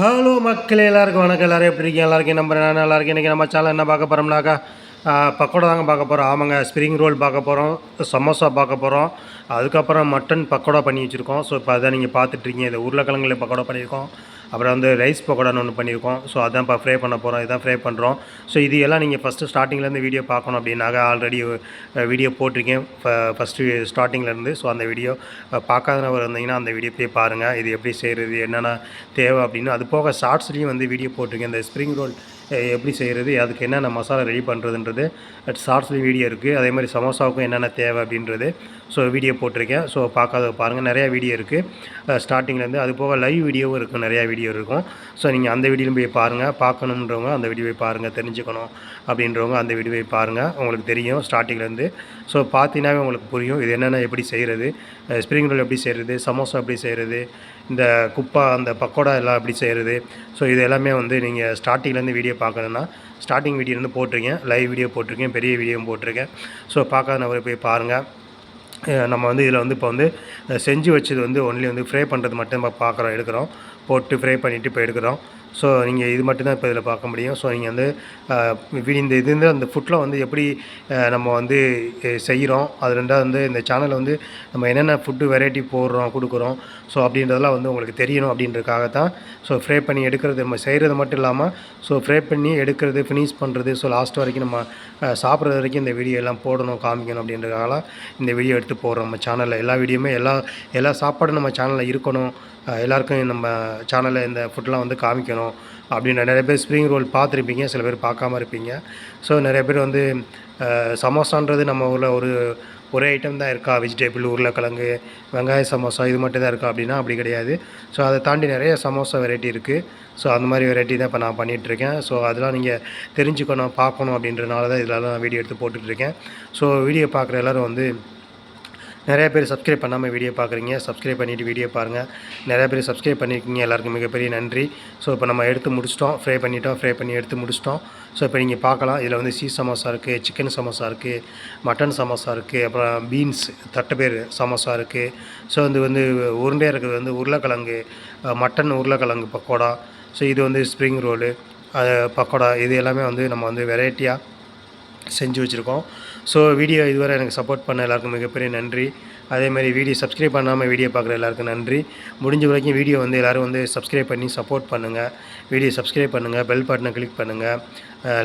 Hello மக்களே எல்லாருக்கும் வணக்கம். எல்லோரும் எப்படி இருக்கீங்க? எல்லாருக்கும் நம்பர் நான் நல்லா இருக்கேன். இன்றைக்கி நம்ம சேனல் என்ன பார்க்க போகிறோம்னாக்கா பக்கோடா தாங்க பார்க்க போகிறோம் ஆமாங்க ஸ்ப்ரிங் ரோல் பார்க்க போகிறோம் சமோசா பார்க்க போகிறோம் அதுக்கப்புறம் மட்டன் பக்கோடா பண்ணி வச்சுருக்கோம். ஸோ இப்போ அதான் நீங்கள் பார்த்துட்ருக்கீங்க இந்த உருளைக்கிழங்குல பக்கோடா பண்ணியிருக்கோம். அப்புறம் வந்து ரைஸ் பக்கோடான்னு ஒன்று பண்ணியிருக்கோம். ஸோ அதான் இப்போ ஃப்ரை பண்ண போகிறோம் இதான் ஃப்ரை பண்ணுறோம் ஸோ இது எல்லாம் நீங்கள் ஃபஸ்ட்டு ஸ்டார்டிங்லேருந்து வீடியோ பார்க்கணும் அப்படின்னாக்க ஆல்ரெடி வீடியோ போட்டிருக்கேன். ஃபஸ்ட்டு ஸ்டார்டிங்லேருந்து ஸோ அந்த வீடியோ பார்க்காதவங்க இருந்தீங்கன்னா அந்த வீடியோ போய் பாருங்கள் இது எப்படி செய்கிறது என்னென்ன தேவை அப்படின்னு. அது போக ஷார்ட்ஸ்லேயும் வந்து வீடியோ போட்டிருக்கேன். இந்த ஸ்ப்ரிங் ரோல் எப்படி செய்கிறது அதுக்கு என்னென்ன மசாலா ரெடி பண்ணுறதுன்றது ஷார்ட்ஸ்லேயும் வீடியோ இருக்குது அதே மாதிரி சமோசாவுக்கும் என்னென்ன தேவை அப்படின்றது. ஸோ வீடியோ போட்டிருக்கேன். ஸோ பார்க்காத பாருங்கள் நிறையா வீடியோ இருக்குது ஸ்டார்டிங்லேருந்து அது போக லைவ் வீடியோவும் இருக்கும் நிறையா வீடியோ இருக்கும். ஸோ நீங்கள் அந்த வீடியோ போய் பாருங்கள் பார்க்கணுன்றவங்க அந்த வீடியோ போய் பாருங்கள் தெரிஞ்சுக்கணும் அப்படின்றவங்க அந்த வீடியோ போய் பாருங்கள் உங்களுக்கு தெரியும் ஸ்டார்டிங்லேருந்து ஸோ பார்த்தீங்கன்னாவே உங்களுக்கு புரியும். இது என்னென்ன எப்படி செய்கிறது ஸ்ப்ரிங் ரோல் எப்படி செய்கிறது சமோசா எப்படி செய்கிறது இந்த குப்பா அந்த பக்கோடா எல்லாம் எப்படி செய்கிறது ஸோ இது எல்லாமே வந்து நீங்கள் ஸ்டார்டிங்லேருந்து வீடியோ பார்க்கணுன்னா ஸ்டார்டிங் வீடியோ வந்து போட்டிருக்கேன் லைவ் வீடியோ போட்டிருக்கேன் பெரிய வீடியோவும் போட்டிருக்கேன். ஸோ பார்க்காத நபரை போய் பாருங்கள் நம்ம வந்து இதில் வந்து இப்போ வந்து செஞ்சு வச்சது வந்து ஒன்லி வந்து ஃப்ரை பண்ணுறது மட்டும் நம்ம பார்க்குறோம் எடுக்கிறோம். போட்டு ஃப்ரை பண்ணிவிட்டு இப்போ எடுக்கிறோம். ஸோ நீங்கள் இது மட்டும்தான் இப்போ இதில் பார்க்க முடியும். ஸோ நீங்கள் வந்து அஹ், இந்த இது வந்து அந்த ஃபுட்டில் வந்து எப்படி நம்ம வந்து செய்கிறோம் அது ரெண்டாவது வந்து இந்த சேனலில் வந்து நம்ம என்னென்ன ஃபுட்டு வெரைட்டி போடுறோம் கொடுக்குறோம். ஸோ அப்படின்றதெல்லாம் வந்து உங்களுக்கு தெரியணும் அப்படின்றதுக்காக தான் ஸோ ஃப்ரே பண்ணி எடுக்கிறது நம்ம செய்கிறது மட்டும் இல்லாமல் ஸோ ஃப்ரே பண்ணி எடுக்கிறது ஃபினிஷ் பண்ணுறது ஸோ லாஸ்ட் வரைக்கும் நம்ம சாப்பிட்றது வரைக்கும் இந்த வீடியோ எல்லாம் போடணும் காமிக்கணும் அப்படின்றதுக்காகலாம் இந்த வீடியோ எடுத்து போடுறோம் நம்ம சேனலில் எல்லா வீடியோமே எல்லா எல்லா சாப்பாடும் நம்ம சேனலில் இருக்கணும். எல்லாருக்கும் நம்ம சேனலில் இந்த ஃபுட்லாம் வந்து காமிக்கணும். அப்படின்னு நிறைய பேர் ஸ்ப்ரிங் ரோல் பார்த்துருப்பீங்க சில பேர் பார்க்காம இருப்பீங்க. ஸோ நிறைய பேர் வந்து சமோசான்றது நம்ம ஊரில் ஒரு ஒரே ஐட்டம் தான் இருக்கா? வெஜிடேபிள் உருளைக்கிழங்கு வெங்காய சமோசா இது மட்டும் தான் இருக்கா அப்படின்னா அப்படி கிடையாது. ஸோ அதை தாண்டி நிறைய சமோசா வெரைட்டி இருக்குது ஸோ அந்த மாதிரி வெரைட்டி தான் இப்போ நான் பண்ணிகிட்ருக்கேன் ஸோ அதெல்லாம் நீங்கள் தெரிஞ்சுக்கணும் பார்க்கணும் அப்படின்றனால தான் இதெல்லாம் நான் வீடியோ எடுத்து போட்டுட்ருக்கேன் ஸோ வீடியோ பார்க்குற எல்லோரும் வந்து நிறைய பேர் சப்ஸ்கிரைப் பண்ணாமல் வீடியோ பார்க்குறீங்க. சப்ஸ்கிரைப் பண்ணிவிட்டு வீடியோ பாருங்கள் நிறைய பேர் சப்ஸ்கிரைப் பண்ணியிருக்கீங்க எல்லாருக்கும் மிகப்பெரிய நன்றி. ஸோ இப்போ நம்ம எடுத்து முடிச்சிட்டோம். ஃப்ரை பண்ணிட்டோம். ஃப்ரை பண்ணி எடுத்து முடிச்சிட்டோம். ஸோ இப்போ நீங்கள் பார்க்கலாம். இதில் வந்து சீ சமோசா இருக்குது சிக்கன் சமோசா இருக்குது மட்டன் சமோசா இருக்குது அப்புறம் பீன்ஸ் தட்டைப்பேர் சமோசா இருக்குது ஸோ இது வந்து உருண்டையாக இருக்கிறது வந்து உருளைக்கிழங்கு மட்டன் உருளைக்கிழங்கு பக்கோடா. ஸோ இது வந்து ஸ்ப்ரிங் ரோலு பக்கோடா. இது எல்லாமே வந்து நம்ம வந்து வெரைட்டியாக செஞ்சு வச்சுருக்கோம். ஸோ வீடியோ இதுவரை எனக்கு சப்போர்ட் பண்ண எல்லாருக்கும் மிகப்பெரிய நன்றி. அதேமாதிரி வீடியோ சப்ஸ்கிரைப் பண்ணாமல் வீடியோ பார்க்குற எல்லாருக்கும் நன்றி. முடிஞ்ச வரைக்கும் வீடியோ வந்து எல்லோரும் வந்து சப்ஸ்கிரைப் பண்ணி சப்போர்ட் பண்ணுங்கள் வீடியோ சப்ஸ்கிரைப் பண்ணுங்கள் பெல் பட்டனை கிளிக் பண்ணுங்கள்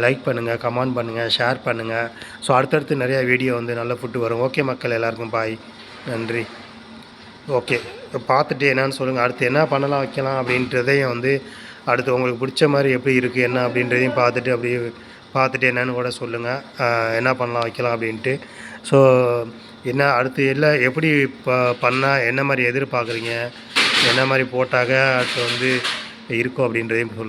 லைக் பண்ணுங்கள் கமெண்ட் பண்ணுங்கள் ஷேர் பண்ணுங்கள் ஸோ அடுத்தடுத்து நிறையா வீடியோ வந்து நல்ல ஃபுட்டு வரும். ஓகே மக்கள் எல்லாருக்கும் பாய் நன்றி. ஓகே பார்த்துட்டு என்னன்னு சொல்லுங்கள் அடுத்து என்ன பண்ணலாம் வைக்கலாம் அப்படின்றதையும் வந்து அடுத்து உங்களுக்கு பிடிச்ச மாதிரி எப்படி இருக்குது என்ன அப்படின்றதையும் பார்த்துட்டு அப்படியே பார்த்துட்டு என்னன்னு கூட சொல்லுங்கள் என்ன பண்ணலாம் வைக்கலாம் அப்படின்ட்டு. ஸோ என்ன அடுத்து எல்லாம் எப்படி ப பண்ணால் என்ன மாதிரி எதிர்பார்க்குறீங்க? என்ன மாதிரி போட்டாக்க அடுத்து வந்து இருக்கும் அப்படின்றதையும் சொல்லுங்கள்